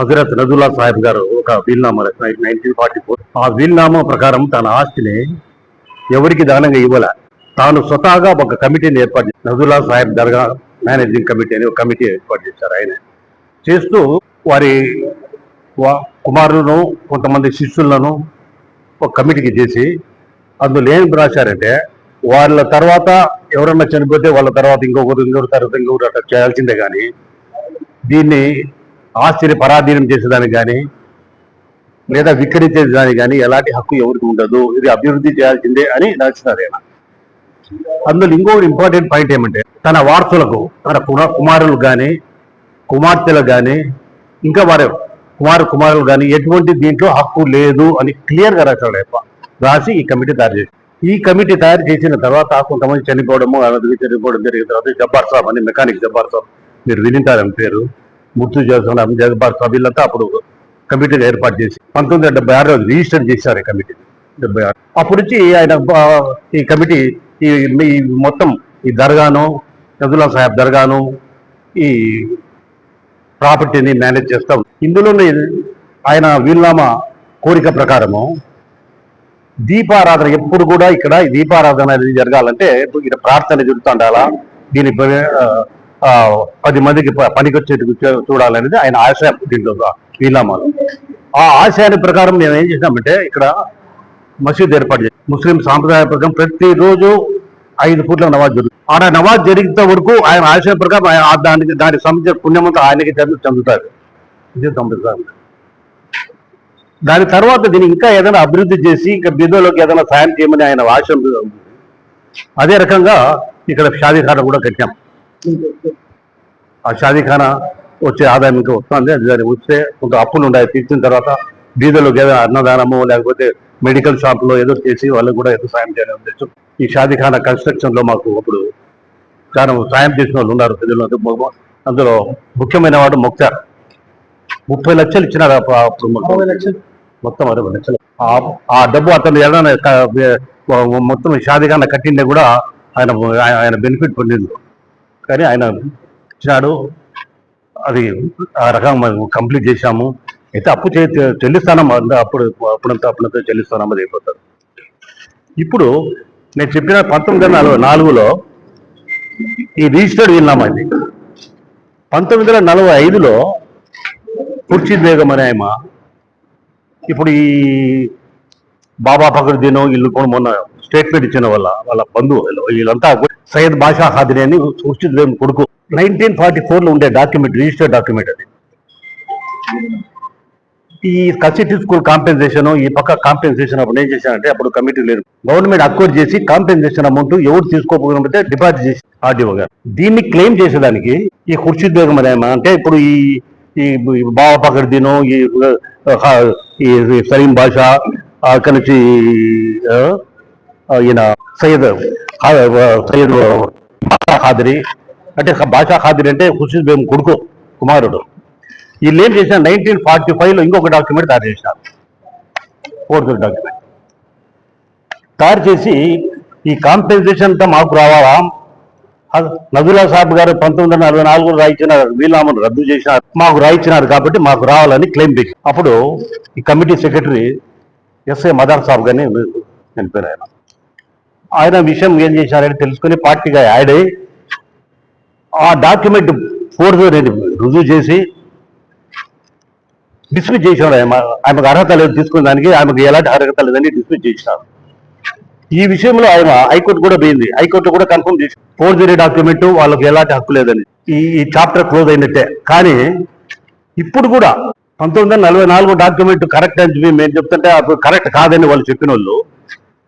హజరత్ నజుల్లా సాహెబ్ గారు ఒక వీల్నామా nineteen forty four ఆ వీల్నామా ప్రకారం తన ఆస్తిని ఎవరికి దానంగా ఇవ్వాల? తాను స్వతహాగా ఒక కమిటీని ఏర్పాటు చేసి నజుల్లా సాహెబ్ దర్గా మేనేజింగ్ కమిటీ అని ఒక కమిటీ ఏర్పాటు చేశారు ఆయన. చేస్తూ వారి వా- కుమారులను కొంతమంది శిష్యులను ఒక కమిటీకి చేసి అందులో ఏం రాశారంటే వాళ్ళ తర్వాత ఎవరన్నా చనిపోతే వాళ్ళ తర్వాత ఇంకొకరు ఇంకొకరు తర్వాత ఇంకొకరు అట్లా చేయాల్సిందే కానీ దీన్ని ఆస్తిని పరాధీనం చేసేదానికి కానీ లేదా విక్రయించేదానికి కానీ ఎలాంటి హక్కు ఎవరికి ఉండదు ఇది అభివృద్ధి చేయాల్సిందే అని రాసినారు ఆయన అందులో ఇంకొకటి ఇంపార్టెంట్ పాయింట్ ఏమంటే తన వారసులకు తన కుమారులు కానీ కుమార్తెలు కానీ ఇంకా వారి కుమారు కుమారులు కానీ ఎటువంటి దీంట్లో హక్కు లేదు అని క్లియర్గా రాశాడు రాసి ఈ కమిటీ తయారు చేసి ఈ కమిటీ తయారు చేసిన తర్వాత కొంతమంది చనిపోవడము చనిపోవడం జరిగిన తర్వాత జబ్బార్ సాబ్ అని మెకానిక్ జబ్బార్ సాబ్ మీరు వినింటారని పేరు. గుర్తు చేస్తున్నారు జబ్బార్ సభ్యులంతా అప్పుడు కమిటీ ఏర్పాటు చేసి పంతొమ్మిది వందల డెబ్బై ఆరులో రిజిస్టర్ చేశారు ఈ కమిటీ. డెబ్బై ఆరు. అప్పుడు నుంచి ఆయన ఈ కమిటీ ఈ మొత్తం ఈ దర్గాను నజుల్లా సాహెబ్ దర్గాను ఈ ప్రాపర్టీని మేనేజ్ చేస్తాం. ఇందులోనే ఆయన వీల్నామా కోరిక ప్రకారము దీపారాధన ఎప్పుడు కూడా ఇక్కడ దీపారాధన అనేది జరగాలంటే ఇక్కడ ప్రార్థన జరుగుతుండాలా? దీని పది మందికి ప- పనికొచ్చేట్టు చూడాలనేది ఆయన ఆశయం దీంట్లో వీల్నామాలో ఆ ఆశయాన్ని ప్రకారం మేము ఏం చేసినామంటే ఇక్కడ మసీద్ ఏర్పాటు చేసి ముస్లిం సాంప్రదాయ ప్రకారం ప్రతిరోజు ఐదు పూట్ల నవాజ్ జరుగుతుంది ఆడ నవాజ్ జరిగితే వరకు ఆయన ఆశయం ప్రకారం ఆయన దానికి దానికి సంబంధించిన పుణ్యమంతా ఆయనకి చెందుతారు. ఇది సంప్రదాయం దాని తర్వాత దీన్ని ఇంకా ఏదైనా అభివృద్ధి చేసి ఇంకా బిందులోకి ఏదైనా సాయం చేయమని ఆయన ఆశయం అదే రకంగా ఇక్కడ షాదీఖానా కూడా కట్టాం. ఆ షాదీఖానా వచ్చే ఆదాయం ఇంకా వస్తుంది. అది దాన్ని వస్తే కొంత అప్పులు ఉన్నాయి. తీర్చిన తర్వాత బీదోలోకి ఏదైనా అన్నదానము లేకపోతే మెడికల్ షాప్లో ఏదో చేసి వాళ్ళకి కూడా ఏదో సాయం చేయాలని ఉద్దేశం ఈ షాదీఖానా కన్స్ట్రక్షన్లో మాకు అప్పుడు చాలా సాయం చేసిన వాళ్ళు ఉన్నారు ప్రజలు అందులో ముఖ్యమైన వాడు ముక్తార్ ముప్పై లక్షలు ఇచ్చినారు అప్పుడు. మొత్తం అరవై లక్షలు. ఆ- డబ్బు అతను ఏదైనా వే- మొత్తం షాదిగాన కట్టిండే కూడా ఆయన ఆయన- ఆయన బెనిఫిట్ పొందింది కానీ ఆయన ఇచ్చినాడు. అది ఆ రకంగా కంప్లీట్ చేశాము. అయితే అప్పు చే చెల్లిస్తానమ్మా అప్పుడు అప్పుడంతా అప్పుడంతా చెల్లిస్తానమ్మా అది ఇప్పుడు నేను చెప్పిన పంతొమ్మిది వందల నలభై నాలుగులో ఈ రిజిస్టర్డ్ విన్నామండి ఇది? పంతొమ్మిది వందల నలభై ఐదులో ఖుర్షీద్ బేగం అనే ఆయమ ఇప్పుడు ఈ బాబా ఫకరుద్దీన్ వీళ్ళు కూడా మొన్న స్టేట్మెంట్ ఇచ్చిన వాళ్ళ వాళ్ళ బంధువు వీళ్ళంతా సయ్యద్ బాషా హాదిరి అని ఖుర్షీద్ బేగం కొడుకు. నైన్టీన్ ఫార్టీ ఫోర్లో ఉండే డాక్యుమెంట్ రిజిస్టర్డ్ డాక్యుమెంట్ అది. ఈ కసిటీ స్కూల్ కాంపెన్సేషన్ ఈ పక్క కాంపెన్సేషన్ అప్పుడు ఏం చేశానంటే అప్పుడు కమిటీ లేదు గవర్నమెంట్ అక్వైర్ చేసి కాంపెన్సేషన్ అమౌంట్ ఎవరు తీసుకోకపోతే డిపాజిట్ చేసి ఆర్డీఓ గారు. దీన్ని క్లెయిమ్ చేసేదానికి ఈ ఖుర్షీద్ బేగం అంటే ఇప్పుడు ఈ ఈ బాబా పకడ్దీను ఈ ఈ సలీం బాషా అక్కడి నుంచి ఈయన సయ్యద్ సయ్యద్ బాషా ఖాదిరి. అంటే బాషా ఖాదిరి అంటే ఖుర్షీద్ బేగం కొడుకు కుమారుడు. వీళ్ళు ఏం చేసిన నైన్టీన్ ఫార్టీ ఫైవ్లో ఇంకొక డాక్యుమెంట్ తయారు చేసినారు ఫోర్త్ డాక్యుమెంట్ తయారు చేసి ఈ కాంపెన్సేషన్ అంతా మాకు రావాలా? నదులా సాబ్ గారు పంతొమ్మిది వందల నలభై నాలుగు రాయించినారు వీలామను రద్దు చేసినారు. మాకు రాయించినారు కాబట్టి మాకు రావాలని క్లెయిమ్ పెట్టి అప్పుడు ఈ committee secretary S A Madar Saab గారిని చనిపోయారు ఆయన విషయం ఏం చేశారని తెలుసుకుని పార్టీగా యాడ్ అయ్యి ఆ డాక్యుమెంట్ ఫోర్స్ రుజువు చేసి డిస్మిస్ చేసినాడు ఆయన. ఆమెకు అర్హత లేదు తీసుకున్న దానికి ఆమెకు ఎలాంటి అర్హత లేదని డిస్మిస్ చేసినారు ఈ విషయంలో ఆయన హైకోర్టు కూడా పోయింది. హైకోర్టు కూడా కన్ఫర్మ్ చేసి ఫోర్జరీ డాక్యుమెంట్ వాళ్ళకి ఎలాంటి హక్కు లేదని ఈ ఈ చాప్టర్ క్లోజ్ అయినట్టే. కానీ ఇప్పుడు కూడా పంతొమ్మిది వందల నలభై నాలుగు డాక్యుమెంట్ కరెక్ట్ అని చెప్పి మేము చెప్తుంటే అప్పుడు కరెక్ట్ కాదని వాళ్ళు చెప్పిన వాళ్ళు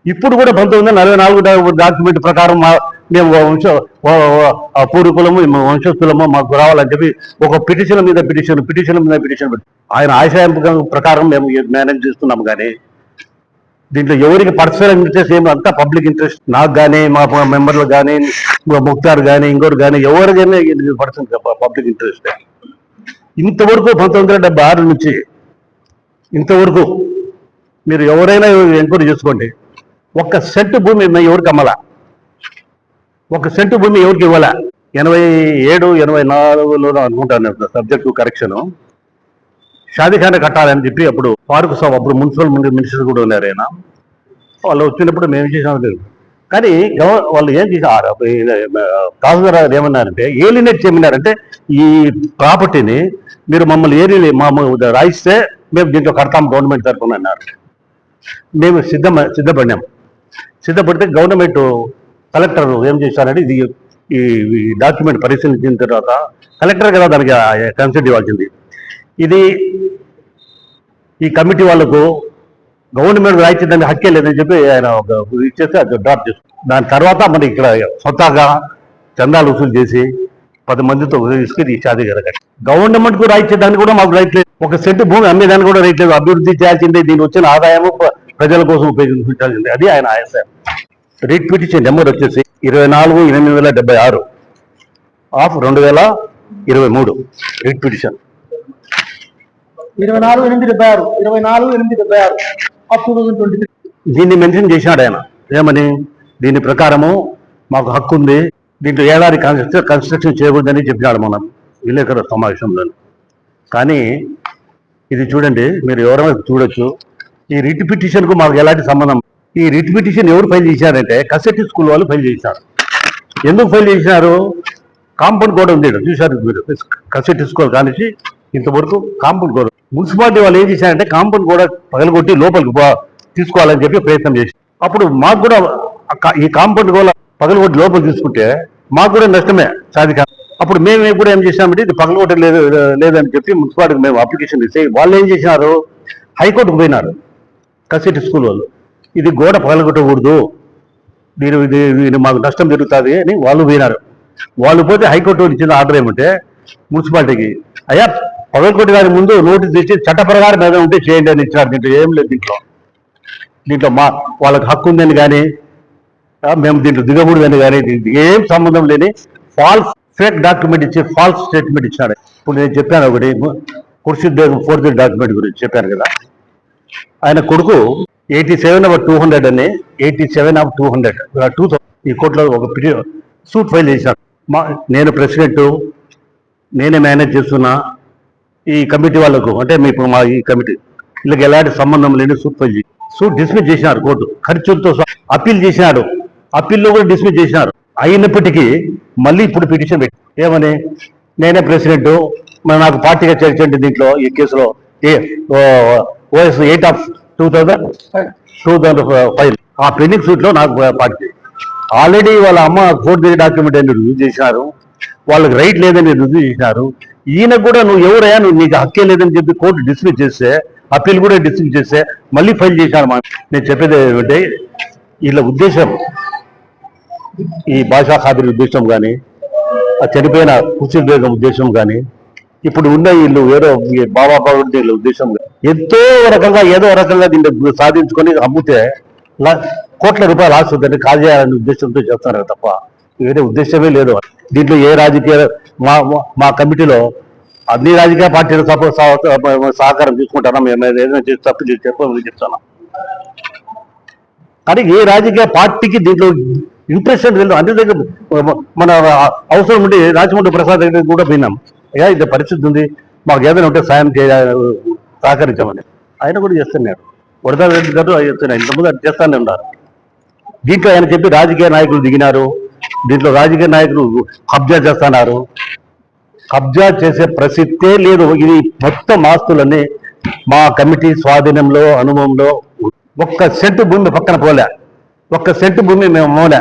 ఇప్పుడు కూడా పంతొమ్మిది వందల నలభై నాలుగు డాక్యుమెంట్ ప్రకారం మా మేము వంశ వ- ఆ పూర్వీకులము వంశస్థులము మాకు రావాలని చెప్పి ఒక పిటిషన్ మీద పిటిషన్ పిటిషన్ మీద పిటిషన్ పెట్టి ఆయన ఆశయం ప్రకారం మేము మేనేజ్ చేస్తున్నాము కానీ దీంట్లో ఎవరికి పర్సనల్ ఇంట్రెస్ట్ ఏమి అంతా పబ్లిక్ ఇంట్రెస్ట్. నాకు కానీ మా మెంబర్లు కానీ ముక్తార్ కానీ ఇంకోటి కానీ ఎవరికైనా పర్సన్ పబ్లిక్ ఇంట్రెస్ట్. ఇంతవరకు పంతొమ్మిది వందల ఆరు నుంచి ఇంతవరకు మీరు ఎవరైనా ఎంక్వైరీ చేసుకోండి. ఒక్క సెంటు భూమి ఎవరికి అమ్మలా? ఒక సెంటు భూమి ఎవరికి ఇవ్వాలా? ఎనభై ఏడు ఎనభై నాలుగులో అనుకుంటాను సబ్జెక్టు కరెక్షను షాదీఖాన కట్టాలని చెప్పి అప్పుడు ఫారూక్ సాబ్ అప్పుడు మున్సిపల్ మినిస్టర్ కూడా ఉన్నారు ఆయన. వాళ్ళు వచ్చినప్పుడు మేము చేసాం లేదు కానీ గవ- వాళ్ళు ఏం చేశారు తహసీల్దార్ గారు ఏమన్నారంటే ఏలినేట్ చేయమన్నారంటే ఈ ప్రాపర్టీని మీరు మమ్మల్ని ఏలి మా రాయిస్తే మేము దీంట్లో కడతాం గవర్నమెంట్ తరఫున అన్నారు. మేము సిద్ధం సిద్ధపడినాం. సిద్ధపడితే గవర్నమెంట్ కలెక్టర్ ఏం చేశారంటే ఇది ఈ డాక్యుమెంట్ పరిశీలించిన తర్వాత కలెక్టర్ కదా దానికి కన్సల్ట్ ఇవ్వాల్సింది ఇది ఈ కమిటీ వాళ్ళకు గవర్నమెంట్ రాయించడానికి హక్కే లేదని చెప్పి ఆయన ఇచ్చేసి అది డ్రాప్ చేస్తారు దాని తర్వాత మరి ఇక్కడ స్వతహాగా చందాలు వసూలు చేసి పది మందితో తీసుకుని ఈ షాదీ జరగాలి గవర్నమెంట్కు రాయించేదానికి కూడా మాకు రైట్ లేదు. ఒక సెంటు భూమి అమ్మేదానికి కూడా రైట్ లేదు. అభివృద్ధి చేయాల్సిందే. దీని వచ్చిన ఆదాయము ప్రజల కోసం ఉపయోగించాల్సిందే అది ఆయన ఆశయం రీట్ పిటిషన్ నెంబర్ వచ్చేసి ఇరవై నాలుగు ఎనిమిది వందల డెబ్బై ఆరు. ఆఫ్ రెండు వేల ఇరవై మూడు. Writ petition. ఇరవై నాలుగు ఎనిమిది డెబ్బై ఆరు. ఇరవై నాలుగు ఎనిమిది డెబ్బై ఆరు. Of two thousand twenty three దీన్ని మెన్షన్ చేశాడు ఆయన. ఏమని? దీని ప్రకారము మాకు హక్కు ఉంది. దీంట్లో ఏడాది కన్స్ట్రక్షన్ కన్స్ట్రక్షన్ చేయకూడదని చెప్పినాడు మనం. విలేకరుల సమావేశంలో కానీ ఇది చూడండి మీరు ఎవరైనా చూడొచ్చు. ఈ రిట్ పిటిషన్కు మాకు ఎలాంటి సంబంధం? ఈ రిట్ పిటిషన్ ఎవరు ఫైల్ చేశారంటే కసెట్టి స్కూల్ వాళ్ళు ఫైల్ చేశారు. ఎందుకు ఫైల్ చేసినారు కాంపౌండ్ గోడ ఉంది చూశారు మీరు? కసెట్టి స్కూల్ కానిచ్చి ఇంతవరకు కాంపౌండ్ గోడ. మున్సిపాలిటీ వాళ్ళు ఏం చేశారంటే కాంపౌండ్ కూడా పగలగొట్టి లోపలికి తీసుకోవాలని చెప్పి ప్రయత్నం చేసి అప్పుడు మాకు కూడా ఈ కాంపౌండ్ గోడ పగలగొట్టి లోపలికి తీసుకుంటే మాకు కూడా నష్టమే సాధిక అప్పుడు మేము కూడా ఏం చేసామంటే ఇది పగలగొట్టలేదు లేదని చెప్పి మున్సిపాలిటీకి మేము అప్లికేషన్ ఇస్తే వాళ్ళు ఏం చేసినారు హైకోర్టుకు పోయినారు. కసిటి స్కూల్ వాళ్ళు. ఇది గోడ పగలగొట్టకూడదు. నేను ఇది మాకు నష్టం జరుగుతుంది అని వాళ్ళు పోయినారు. వాళ్ళు పోతే హైకోర్టు ఇచ్చిన ఆర్డర్ ఏమంటే మున్సిపాలిటీకి అయ్యా పగలకొట్టి గారి ముందు నోటీస్ ఇచ్చి చట్ట ప్రకారం ఏదైనా ఉంటే చేయండి అని ఇచ్చినారు. దీంట్లో ఏం లేదు దీంట్లో. దీంట్లో మా వాళ్ళకి హక్కు ఉందని కానీ మేము దీంట్లో దిగకూడదని కానీ దీనికి ఏం సంబంధం లేని ఫాల్స్ ఫేక్ డాక్యుమెంట్ ఇచ్చి ఫాల్స్ స్టేట్మెంట్ ఇచ్చినాడు ఇప్పుడు నేను చెప్పాను ఒకటి కుర్సీ బేగం ఫోర్త్ డాక్యుమెంట్ గురించి చెప్పాను కదా. ఆయన కొడుకు eighty seven of two hundred అని eighty seven of two hundred. Two ఈ కోర్టులో ఒక సూట్ ఫైల్ చేశాను మా నేను ప్రెసిడెంట్ నేనే మేనేజ్ చేస్తున్నా. ఈ కమిటీ వాళ్ళకు అంటే మీ ఇప్పుడు మా ఈ కమిటీ వీళ్ళకి ఎలాంటి సంబంధం లేని సూట్ ఫైల్ చేసి సూట్ డిస్మిస్ చేసినారు కోర్టు. ఖర్చులతో అప్పీల్ చేసినాడు. అప్పీల్లో కూడా డిస్మిస్ చేసినారు. అయినప్పటికీ మళ్ళీ ఇప్పుడు పిటిషన్ పెట్టి ఏమని? నేనే ప్రెసిడెంట్. మరి నాకు పార్టీగా చేర్చండి దీంట్లో ఈ కేసులో. ఏ OS eight of two thousand two thousand five. ఆ పెండింగ్ సూట్లో నాకు పార్టీ ఆల్రెడీ వాళ్ళ అమ్మ కోర్టు డాక్యుమెంట్ అని రుజువు చేసినారు వాళ్ళకి రైట్ లేదని రుజువు చేసినారు ఈయన కూడా నువ్వు ఎవరయ్యా? నువ్వు నీకు హక్కే లేదని చెప్పి కోర్టు డిస్మిస్ చేస్తే అప్పీల్ కూడా డిస్మిస్ చేస్తే మళ్ళీ ఫైల్ చేశాను మా నేను చెప్పేది ఏమంటే వీళ్ళ ఉద్దేశం ఈ భాషా ఖాదరి ఉద్దేశం కానీ ఆ చనిపోయిన బేగం ఉద్దేశం కానీ ఇప్పుడు ఉన్న వీళ్ళు వేరే బాబా బాబు వీళ్ళ ఉద్దేశం ఎంతో రకంగా ఏదో రకంగా దీన్ని సాధించుకొని అమ్మితే కోట్ల రూపాయలు ఆస్తుందని కాజేయాలనే ఉద్దేశంతో చేస్తున్నారు తప్ప వేరే ఉద్దేశమే లేదు. దీంట్లో ఏ రాజకీయ మా మా- కమిటీలో అన్ని రాజకీయ పార్టీలు సపో సహకారం తీసుకుంటారా? మేము ఏదైనా చేసి తప్పు చేసి చెప్పమని చెప్తున్నాం కానీ ఏ రాజకీయ పార్టీకి దీంట్లో ఇంట్రెస్ట్ లేదు. అన్ని దగ్గర మన అవసరం ఉండి రాజమండ్రి ప్రసాద్ దగ్గర కూడా పోయినాం అయ్యా ఇంత పరిస్థితి ఉంది. మాకు ఏదైనా ఉంటే సాయం చేయ సహకరించామని. ఆయన కూడా చేస్తున్నాడు వరద రెడ్డి గారు చేస్తున్నారు. ఇంతకుముందు అది చేస్తానే ఉన్నారు. దీంట్లో ఆయన చెప్పి రాజకీయ నాయకులు దిగినారు. దీంట్లో రాజకీయ నాయకులు కబ్జా చేస్తున్నారు. కబ్జా చేసే ప్రసక్తే లేదు. ఇది మొత్తం ఆస్తులన్నీ మా కమిటీ స్వాధీనంలో అనుభవంలో ఒక్క సెంటు భూమి పక్కన పోలే. ఒక్క సెంటు భూమి మేము అమ్మలే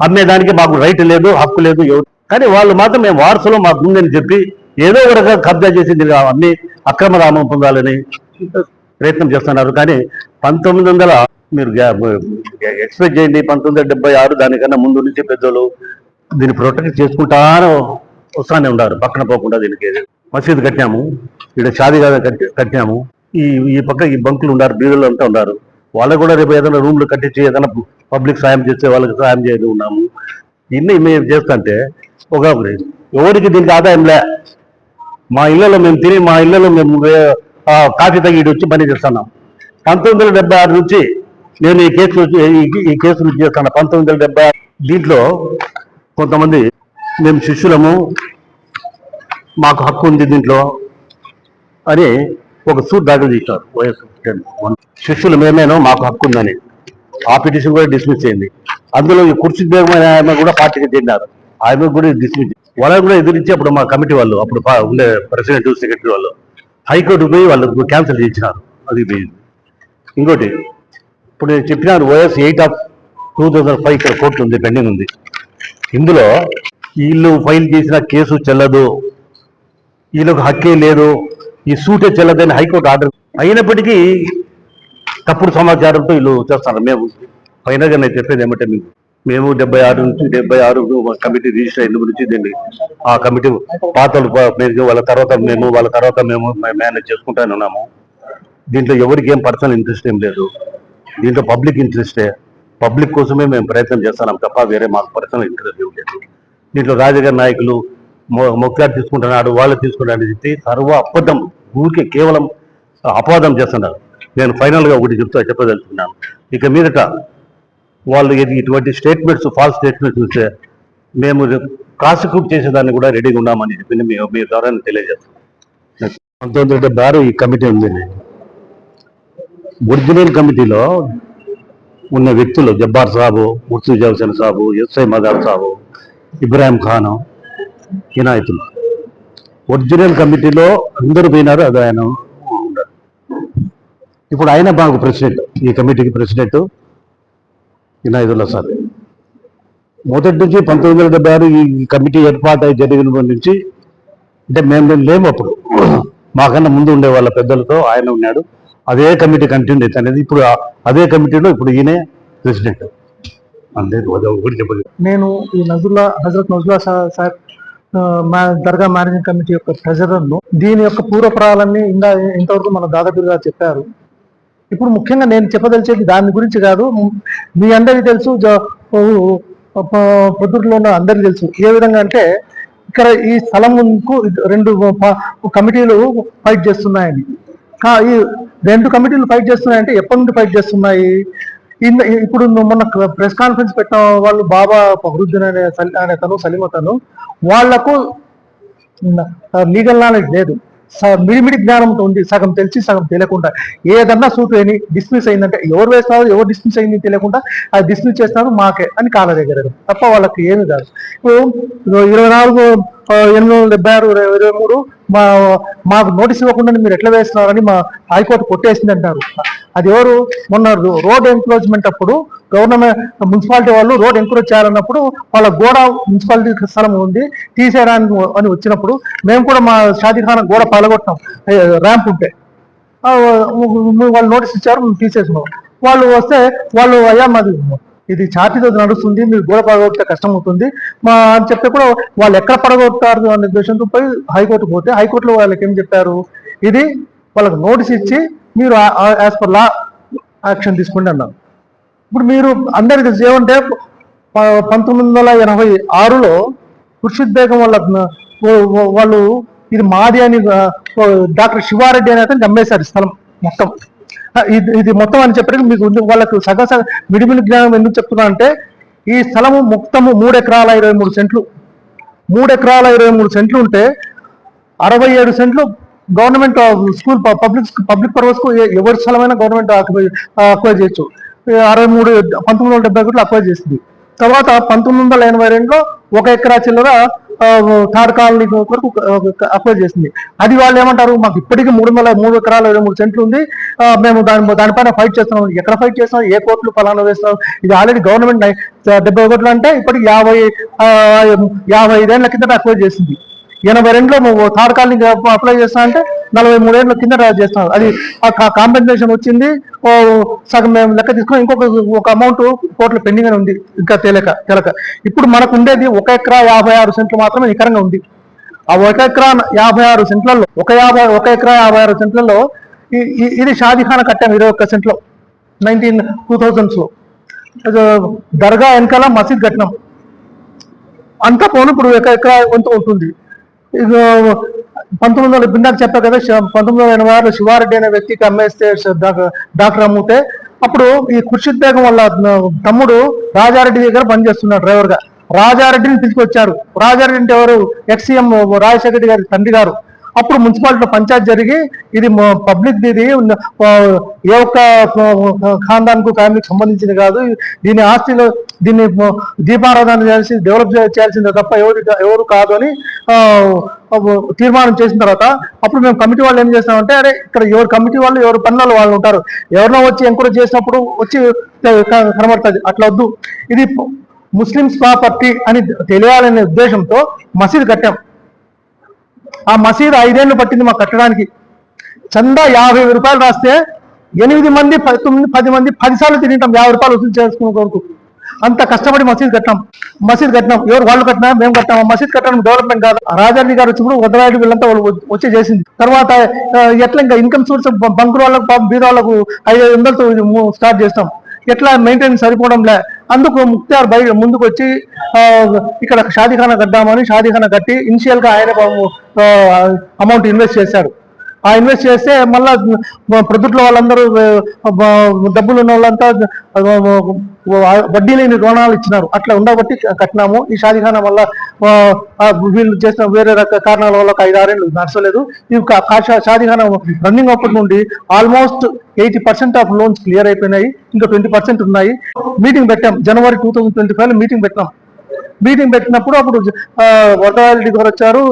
అమ్మేదానికి మాకు రైట్ లేదు హక్కు లేదు కానీ వాళ్ళు మాత్రం మేము వారసులో మాకు ఉందని చెప్పి ఏదో ఒక రకంగా కబ్జా చేసి అన్ని అక్రమ రామం పొందాలని ప్రయత్నం చేస్తున్నారు. కానీ పంతొమ్మిది వందల మీరు ఎక్స్పెక్ట్ చేయండి పంతొమ్మిది వందల డెబ్బై ఆరు దానికన్నా ముందు నుంచి పెద్దలు దీన్ని ప్రొటెక్ట్ చేసుకుంటాను వస్తానే ఉన్నారు. పక్కన పోకుండా దీనికి మసీదు కట్టాము ఇక్కడ షాదీగా కట్టి కట్టాము. ఈ ఈ పక్క ఈ బంకులు ఉన్నారు బీరులు అంతా ఉన్నారు. వాళ్ళకు కూడా రేపు ఏదైనా రూమ్లు కట్టించి ఏదైనా పబ్లిక్ సాయం చేస్తే వాళ్ళకి సాయం చేయదు ఉన్నాము ఇన్ని మేము చేస్తుంటే ఒక ఎవరికి దీనికి ఆదాయం లే. మా ఇళ్ళలో మేము తిని మా ఇళ్ళలో మేము కాఫీ తగ్గి వచ్చి పని చేస్తున్నాం. పంతొమ్మిది వందల డెబ్బై ఆరు నుంచి నేను ఈ కేసు ఈ- ఈ కేసు నుంచి చేస్తాను. పంతొమ్మిది వందల డెబ్బై ఆరు దీంట్లో కొంతమంది మేము శిష్యులము మాకు హక్కు ఉంది దీంట్లో అని ఒక సూట్ దాఖలు చేశారు. వైఎస్ శిష్యులు మేమేనో మాకు హక్కు ఉందని. ఆ పిటిషన్ కూడా డిస్మిస్ అయింది. అందులో ఈ కుర్చీ బేగం ఆమె కూడా పార్టీకి చెందారు ఆమె కూడా డిస్మిస్ వాళ్ళని కూడా ఎదిరించి అప్పుడు మా కమిటీ వాళ్ళు అప్పుడు ఉండే ప్రెసిడెంట్ సెక్రటరీ వాళ్ళు హైకోర్టు పోయి వాళ్ళు క్యాన్సిల్ చేసినారు అది పోయింది. ఇంకోటి ఇప్పుడు నేను చెప్పినాను OS eight of two thousand five ఇక్కడ కోర్టు ఉంది పెండింగ్ ఉంది. ఇందులో వీళ్ళు ఫైల్ చేసిన కేసు చెల్లదు వీళ్ళకు హక్కే లేదు ఈ సూటే చెల్లదని హైకోర్టు ఆర్డర్ అయినప్పటికీ తప్పుడు సమాచారంతో వీళ్ళు చేస్తారు మేము ఫైనల్గా నేను చెప్పేది ఏమంటే మీకు మేము డెబ్బై ఆరు నుంచి డెబ్బై ఆరు కమిటీ రిజిస్టర్ అయిన గురించి దీన్ని ఆ కమిటీ పాతలు మీరు వాళ్ళ తర్వాత మేము వాళ్ళ తర్వాత మేము మేనేజ్ చేసుకుంటానే ఉన్నాము. దీంట్లో ఎవరికి ఏం పర్సనల్ ఇంట్రెస్ట్ ఏం లేదు. దీంట్లో పబ్లిక్ ఇంట్రెస్టే. పబ్లిక్ కోసమే మేము ప్రయత్నం చేస్తున్నాం తప్ప వేరే మాకు పర్సనల్ ఇంట్రెస్ట్ ఏం లేదు. దీంట్లో రాజకీయ నాయకులు మొ- మొక్కారు తీసుకుంటున్నాడు వాళ్ళు తీసుకుంటాడు చెప్పి సర్వ అబద్ధం ఊరికే కేవలం అపవాదం చేస్తున్నారు. నేను ఫైనల్గా ఒకటి చెప్తా చెప్పదలుచుకున్నాను. ఇక మీదట వాళ్ళు ఇటువంటి స్టేట్మెంట్స్ ఫాల్స్ స్టేట్మెంట్స్ చూస్తే మేము ప్రాసిక్యూట్ చేసేదాన్ని కూడా రెడీగా ఉన్నామని చెప్పి మేము మీ ద్వారా తెలియజేస్తాం తెలియజేస్తాను పంతొమ్మిది ఈ కమిటీ ఉంది. ఒరిజినల్ కమిటీలో ఉన్న వ్యక్తులు జబ్బార్ సాబు ముర్తు జవసేన సాబు ఎస్ఐ మదార్ సాబు ఇబ్రాహిం ఖాన్ ఇనాయతులు ఒరిజినల్ కమిటీలో అందరూ పోయినారు అది ఆయన. ఇప్పుడు ఆయన మాకు ప్రెసిడెంట్ ఈ కమిటీకి ప్రెసిడెంట్. ఇనాయతుల్లా సార్. మొదటి నుంచి పంతొమ్మిది వందల డెబ్బై ఆరు ఈ కమిటీ ఏర్పాటు అయి జరిగిన నుంచి అంటే మేము లేము అప్పుడు. మాకన్నా ముందు ఉండే వాళ్ళ పెద్దలతో ఆయన ఉన్నాడు. అదే కమిటీ కంటిన్యూ అనేది ఇప్పుడు అదే కమిటీలో ఇప్పుడు ఈయనే ప్రెసిడెంట్. అంతే ఒకటి నేను ఈ నజుల్లా హజరత్ నజుల్లా సార్ మా దర్గా మేనేజింగ్ కమిటీ యొక్క ట్రెజరర్ను దీని యొక్క పూర్వపరాలన్నీ ఇంకా ఇంతవరకు మన దాదాపుగా గారు చెప్పారు. ఇప్పుడు ముఖ్యంగా నేను చెప్పదలిచేది దాని గురించి కాదు. మీ అందరికీ తెలుసు పొద్దుట్లో ఉన్న అందరికీ తెలుసు. ఏ విధంగా అంటే ఇక్కడ ఈ స్థలంకు రెండు కమిటీలు ఫైట్ చేస్తున్నాయని. ఈ రెండు కమిటీలు ఫైట్ చేస్తున్నాయంటే ఎప్పటి నుండి ఫైట్ చేస్తున్నాయి? ఇన్- ఇప్పుడు మొన్న ప్రెస్ కాన్ఫరెన్స్ పెట్టిన వాళ్ళు బాబా ఫహరుద్దీన్ అనే సలి- అనే తను సలీమతను వాళ్ళకు లీగల్ నాలెడ్జ్ లేదు. మిడిమిడి జ్ఞానంతో ఉంది. సగం తెలిసి సగం తెలియకుండా. ఏదన్నా సూట్ అని డిస్మిస్ అయిందంటే ఎవరు వేస్తున్నారు ఎవరు డిస్మిస్ అయింది తెలియకుండా అది డిస్మిస్ చేస్తున్నారు మాకే అని కాళ్ళ దగ్గర తప్ప వాళ్ళకి ఏమి కాదు. ఇప్పుడు ఇరవై నాలుగు ఎనిమిది వందల డెబ్బై ఆరు ఇరవై మూడు మా మాకు నోటీస్ ఇవ్వకుండా మీరు ఎట్లా వేస్తున్నారని మా హైకోర్టు కొట్టేసింది అంటారు అది ఎవరు? మొన్న రోడ్ ఎంక్లోజ్మెంట్ అప్పుడు గవర్నమెంట్ మున్సిపాలిటీ వాళ్ళు రోడ్ ఎంక్రోచ్ చేయాలన్నప్పుడు వాళ్ళ గోడ మున్సిపాలిటీ స్థలం ఉంది తీసేయడానికి అని వచ్చినప్పుడు మేము కూడా మా షాదీఖానా గోడ పలగొట్టాం ర్యాంప్ ఉంటే. వాళ్ళు నోటీస్ ఇచ్చారు మేము తీసేసినాం. వాళ్ళు వస్తే వాళ్ళు అయ్యా మాది ఇది ఛాతీతో నడుస్తుంది మీరు గోడ పడగొట్టే కష్టం అవుతుంది. మా అని చెప్తే కూడా వాళ్ళు ఎక్కడ పడగొట్టారు అనే ఉద్దేశంతో పోయి హైకోర్టు పోతే హైకోర్టులో వాళ్ళకి ఏం చెప్పారు? ఇది వాళ్ళకి నోటీస్ ఇచ్చి మీరు యాజ్ పర్ లా యాక్షన్ తీసుకోండి అన్నారు. ఇప్పుడు మీరు అందరికి తెలుసు ఏమంటే పంతొమ్మిది వందల ఎనభై ఆరులో కృషిద్వేగం వల్ల వాళ్ళు ఇది మాది అని డాక్టర్ శివారెడ్డి అని అతను అమ్మేశారు స్థలం మొత్తం. ఇది ఇది మొత్తం అని చెప్పడానికి మీకు వాళ్ళకు సగ సగ మిడిమిడి జ్ఞానం ఎందుకు చెప్తున్నా అంటే ఈ స్థలము మొత్తము మూడు ఎకరాల ఇరవై మూడు సెంట్లు. మూడు ఎకరాల ఇరవై మూడు సెంట్లు ఉంటే అరవై ఏడు సెంట్లు గవర్నమెంట్ స్కూల్ పబ్లిక్ పబ్లిక్ పర్పస్కు ఎవరి స్థలమైనా గవర్నమెంట్ అక్వైర్ చేయొచ్చు. అరవై మూడు పంతొమ్మిది వందల డెబ్బై ఒకటిలో అక్వైర్ చేసింది. తర్వాత పంతొమ్మిది వందల ఎనభై రెండులో ఒక ఎకరా చిల్లర థర్డ్ కాలనీ వరకు అక్వైర్ చేసింది. అది వాళ్ళు ఏమంటారు? మాకు ఇప్పటికీ మూడు వందల మూడు ఎకరాల ఇరవై మూడు సెంట్లు ఉంది. మేము దాని దానిపైన ఫైట్ చేస్తున్నాం. ఎక్కడ ఫైట్ చేస్తాం ఏ కోర్టులు ఫలానా వేస్తాం ఇది ఆల్రెడీ గవర్నమెంట్ డెబ్బై ఒకటిలో అంటే ఇప్పటికి యాభై యాభై ఐదేళ్ళ కిందట అక్వైర్ చేసింది. ఎనభై రెండులో నువ్వు థర్డ్ కాలనీ అప్లై చేస్తా అంటే నలభై మూడేళ్ళ కింద చేస్తాం అది ఆ కాంపెన్సేషన్ వచ్చింది. ఓ సగం మేము లెక్క తీసుకుని ఇంకొక ఒక అమౌంట్ కోర్టులో పెండింగ్ అని ఉంది. ఇంకా తేలక తెలక. ఇప్పుడు మనకు ఉండేది ఒక ఎకరా యాభై ఆరు సెంట్లు మాత్రమే నికరంగా ఉంది. ఆ ఒక ఎకరా యాభై ఆరు సెంట్లలో ఒక యాభై ఒక ఎకరా యాభై ఆరు సెంట్లలో ఇది షాజీఖానా కట్టాం ఇరవై ఒక్క సెంట్లో. నైన్టీన్ టూ థౌజండ్స్లో దర్గా వెనకాల మసీద్ కట్టినాం. అంతా పోను ఇప్పుడు ఒక ఎకరా ఎంత ఉంటుంది. పంతొమ్మిది వందల బిందాక చెప్పా కదా పంతొమ్మిది వందల ఎనభై ఆరులో శివారెడ్డి అనే వ్యక్తికి అమ్మేస్తే డాక్టర్ అమ్ముతే అప్పుడు ఈ ఖుర్షిద్ బేగం వాళ్ళ తమ్ముడు రాజారెడ్డి దగ్గర పనిచేస్తున్నాడు డ్రైవర్గా. రాజారెడ్డిని రాజారెడ్డిని వచ్చారు రాజారెడ్డి అంటే ఎవరు? ఎక్సీఎం రాజశేఖర్ గారి తండ్రి గారు. అప్పుడు మున్సిపాలిటీలో పంచాయత్ జరిగి ఇది పబ్లిక్ ఇది ఏ ఒక్క ఖాందానికి ఫ్యామిలీకి సంబంధించింది కాదు. దీని ఆస్తిలో దీన్ని దీపారాధన చేసి డెవలప్ చేయాల్సిందే తప్ప ఎవరు ఎవరు కాదు అని తీర్మానం చేసిన తర్వాత అప్పుడు మేము కమిటీ వాళ్ళు ఏం చేస్తామంటే అరే ఇక్కడ ఎవరు కమిటీ వాళ్ళు ఎవరు పనుల వాళ్ళు ఉంటారు. ఎవరినో వచ్చి ఎంకరేజ్ చేసినప్పుడు వచ్చి కనబడుతుంది. అట్లా వద్దు. ఇది ముస్లిమ్స్ ప్రాపర్టీ అని తెలియాలనే ఉద్దేశంతో మసీదు కట్టాం. ఆ మసీద్ ఐదేళ్ళు పట్టింది మాకు కట్టడానికి. చందా యాభై రూపాయలు రాస్తే ఎనిమిది మంది పది తొమ్మిది పది మంది పదిసార్లు తింటాం యాభై రూపాయలు వసూలు చేసుకునే కొరకు. అంత కష్టపడి మసీద్ కట్టాం మసీద్ కట్టినాం. ఎవరు వాళ్ళు కట్టినా మేము కట్టాం. మసీద్ కట్టడం డెవలప్మెంట్ కాదు. రాజారెడ్డి గారు వచ్చినప్పుడు వదరాయుడు వీళ్ళంతా వాళ్ళు వచ్చి చేసింది. తర్వాత ఎట్లా ఇంకా ఇన్కమ్ సోర్స్ బంకుల వాళ్ళకు పాపం బీద వాళ్ళకు ఐదు వందలతో స్టార్ట్ చేస్తాం ఎట్లా మెయింటైన్ సరిపోవడంలే. అందుకు ముక్తార్ బై ముందుకు వచ్చి ఆ, ఇక్కడ షాదీఖానా కట్టామని షాదీఖానా కట్టి ఇనిషియల్గా ఆయన అమౌంట్ ఇన్వెస్ట్ చేశాడు ఆ ఇన్వెస్ట్ చేస్తే మళ్ళా ప్రొద్దుట్లో వాళ్ళందరూ డబ్బులు ఉన్న వాళ్ళంతా వడ్డీ లేని రుణాలు ఇచ్చినారు. అట్లా ఉండబట్టి కట్టినాము. ఈ షాజీఖానా వల్ల వీళ్ళు చేసిన వేరే రక కారణాల వల్ల ఒక ఐదు ఆరేళ్ళు నడచలేదు. ఈ షాజీఖానా రన్నింగ్ అప్పటి నుండి almost eighty percent of loans clear అయిపోయినాయి. ఇంకా ట్వంటీ పర్సెంట్ ఉన్నాయి. మీటింగ్ పెట్టాం. జనవరి two thousand twenty five meeting పెట్టాం మీటింగ్ పెట్టినప్పుడు అప్పుడు వరదరెడ్డి గారు వచ్చారు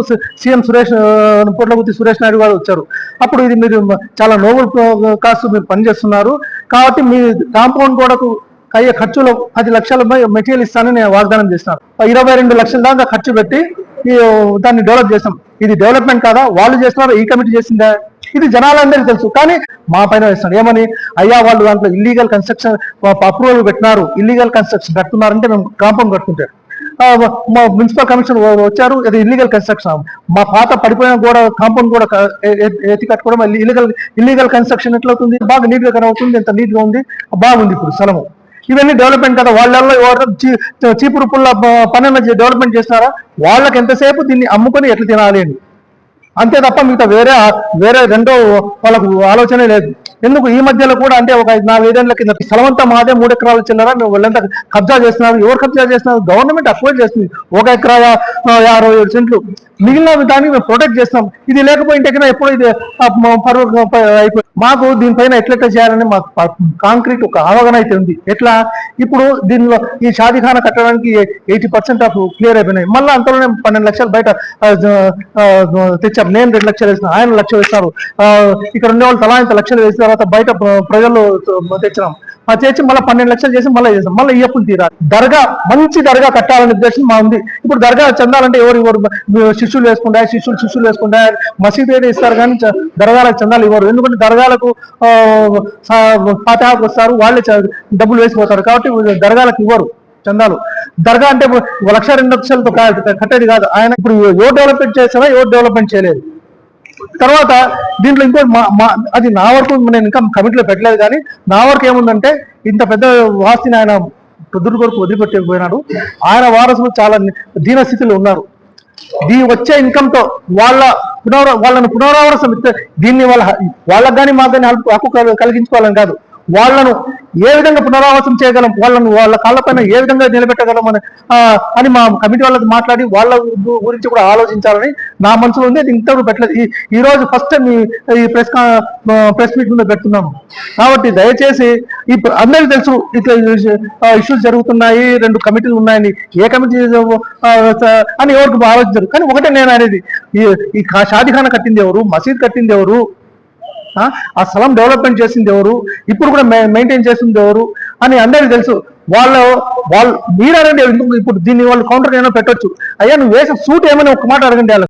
సీఎం సురేష్ పొట్లగుత్తి సురేష్ నాయుడు గారు వచ్చారు. అప్పుడు ఇది మీరు చాలా నోబుల్ కాస్ట్ మీరు పనిచేస్తున్నారు. కాబట్టి మీ కాంపౌండ్ గోడకు అయ్యే ఖర్చులో పది లక్షల మెటీరియల్ ఇస్తానని నేను వాగ్దానం చేసినాను ఇరవై రెండు లక్షల దాకా ఖర్చు పెట్టి దాన్ని డెవలప్ చేసాం ఇది డెవలప్మెంట్ కాదా? వాళ్ళు చేస్తున్నారు? ఈ కమిటీ చేసిందా? ఇది జనాలందరికీ తెలుసు. కానీ మా పైన వేస్తాడు ఏమని? అయ్యా వాళ్ళు దాంట్లో ఇల్లీగల్ కన్స్ట్రక్షన్ అప్రూవల్ పెట్టినారు. ఇల్లీగల్ కన్స్ట్రక్షన్ కడుతున్నారంటే మేము కాంపౌండ్ కట్టుకుంటారు మా మున్సిపల్ కమిషన్ వచ్చారు. ఇది ఇల్లీగల్ కన్స్ట్రక్షన్ మా పాత పడిపోయిన కూడా కాంపౌండ్ కూడా ఎత్తి కట్టుకోవడం ఇల్లీగల్ ఇల్లీగల్ కన్స్ట్రక్షన్ ఎట్లవుతుంది? బాగా నీట్గా కనవుతుంది ఎంత నీట్గా ఉంది? బాగుంది ఇప్పుడు స్థలము. ఇవన్నీ డెవలప్మెంట్ కదా. వాళ్ళల్లో ఎవరు చీ- చీపురు పుల్ల డెవలప్మెంట్ చేస్తారా వాళ్ళకి ఎంతసేపు దీన్ని అమ్ముకొని ఎట్లా తినాలి అని. అంతే తప్ప మిగతా వేరే వేరే రెండో వాళ్ళకు ఆలోచనే లేదు. ఎందుకు ఈ మధ్యలో కూడా అంటే ఒక ఐదు నాలుగు ఐదేళ్ళ కింద స్థలమంతా మాదే మూడు ఎకరాలు చిల్లర మేము వాళ్ళంతా కబ్జా చేస్తున్నారు. ఎవరు కబ్జా చేస్తున్నారు? గవర్నమెంట్ అఫోర్డ్ చేస్తుంది. ఒక ఎకరా అరవై ఏడు సెంట్లు. మిగిలిన దాన్ని మేము ప్రొటెక్ట్ చేస్తాం ఇది లేకపోయింటే కన్నా ఎప్పుడు ఇది పరువు అయిపోయి మాకు దీనిపైన ఎట్లెట్లా చేయాలని మాకు కాంక్రీట్ ఒక అవగాహన అయితే ఉంది. ఎట్లా? ఇప్పుడు దీనిలో ఈ షాదీఖానా కట్టడానికి ఎయిటీ పర్సెంట్ ఆఫ్ క్లియర్ అయిపోయినాయి. మళ్ళీ అంతలోనే పన్నెండు లక్షలు బయట తెచ్చాం. నేను రెండు లక్షలు వేసిన ఆయన లక్షలు వేస్తారు ఇక్కడ ఉండే వాళ్ళు తలా ఇంత లక్షలు వేసిన తర్వాత బయట ప్రజలు తెచ్చినాం. ఆ చేసి మళ్ళీ పన్నెండు లక్షలు చేసి మళ్ళీ చేసాం మళ్ళీ ఈ అప్పులు తీరాలి. దర్గా మంచి దర్గా కట్టాలనే ఉద్దేశం మా ఉంది. ఇప్పుడు దర్గా చెందాలంటే ఎవరు ఎవరు శిష్యులు వేసుకుంటా శిష్యులు శిష్యులు వేసుకుంటా మసీదు అయితే ఇస్తారు కానీ దర్గాలకు చందాలు ఇవ్వరు. ఎందుకంటే దర్గాలకు పాతాకు వస్తారు. వాళ్ళే డబ్బులు వేసిపోతారు. కాబట్టి దర్గాలకు ఇవ్వరు చందాలు. దర్గా అంటే ఒక లక్ష రెండు లక్షలతో కట్టేది కాదు. ఆయన ఇప్పుడు ఎవరు డెవలప్మెంట్ చేస్తారా ఎవరు డెవలప్మెంట్ చేయలేదు. తర్వాత దీంట్లో ఇంకోటి మా మా అది నా వరకు నేను ఇంకా కమిటీలో పెట్టలేదు కానీ నా వరకు ఏముందంటే ఇంత పెద్ద వాస్తిని ఆయన పొద్దుడు కొరకు వదిలిపెట్టకపోయినాడు ఆయన వారసులు చాలా దీన స్థితిలో ఉన్నారు. దీ వచ్చే ఇన్కమ్తో వాళ్ళ పునరా వాళ్ళని పునరావాసం దీన్ని వాళ్ళ వాళ్ళకి కానీ మాకు కానీ హక్కు కలిగించుకోవాలని కాదు. వాళ్ళను ఏ విధంగా పునరావాసం చేయగలం? వాళ్ళను వాళ్ళ కాళ్ళపైన ఏ విధంగా నిలబెట్టగలం అని అని మా కమిటీ వాళ్ళతో మాట్లాడి వాళ్ళ గురించి కూడా ఆలోచించాలని నా మనసులో ఉంది. అది ఇంతవరకు పెట్టలేదు. ఈ- రోజు ఫస్ట్ టైం ఈ- ప్రెస్ ప్రెస్ మీట్ మీద పెడుతున్నాము కాబట్టి దయచేసి ఈ అందరికీ తెలుసు ఇట్లా ఇష్యూస్ జరుగుతున్నాయి రెండు కమిటీలు ఉన్నాయని. ఏ కమిటీ అని ఎవరికి ఆలోచించరు. కానీ ఒకటే నేను అనేది ఈ ఈ కట్టింది ఎవరు? మసీద్ కట్టింది ఎవరు? ఆ? స్థలం డెవలప్మెంట్ చేసింది ఎవరు? ఇప్పుడు కూడా మెయింటైన్ చేసింది ఎవరు? అని అందరికీ తెలుసు. వాళ్ళు వాళ్ళు మీరు ఎందుకు ఇప్పుడు దీన్ని వాళ్ళు కౌంటర్ ఏమైనా పెట్టొచ్చు. అయ్యా నువ్వు వేసే సూట్ ఏమైనా ఒక మాట అడగండి